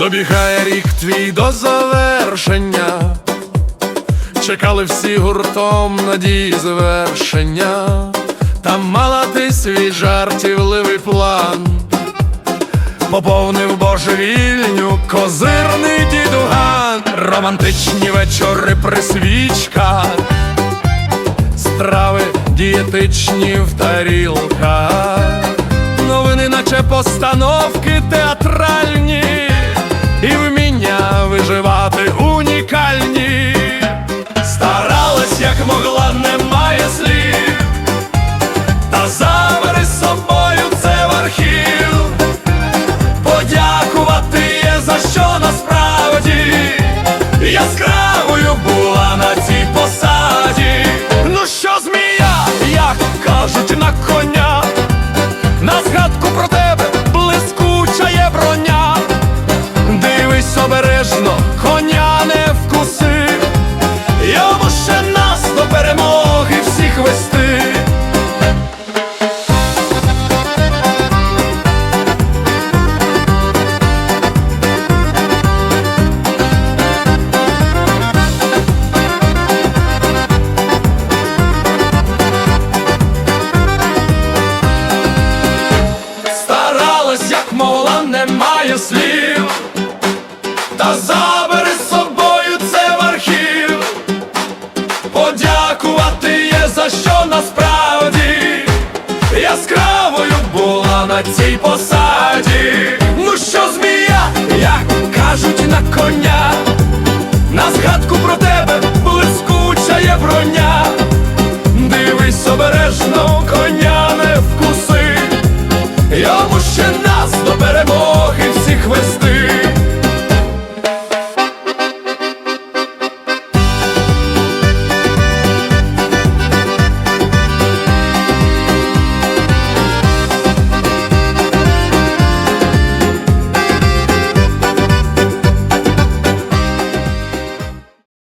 Добігає рік твій до завершення, чекали всі гуртом надії звершення, Там мала ти свій жартівливий план, поповнив божевільню козирний дідуган, романтичні вечори при свічках, страви дієтичні в тарілках, новини, наче постановки театральні, як могла, слів, та забери з собою це в архів. Подякувати є за що насправді яскравою була на цій посаді. Ну що змія, як кажуть на коня, на згадку про тебе блискуча є броня. Дивись обережно коня не вкуси, йому ще нас до перемоги. cuesta.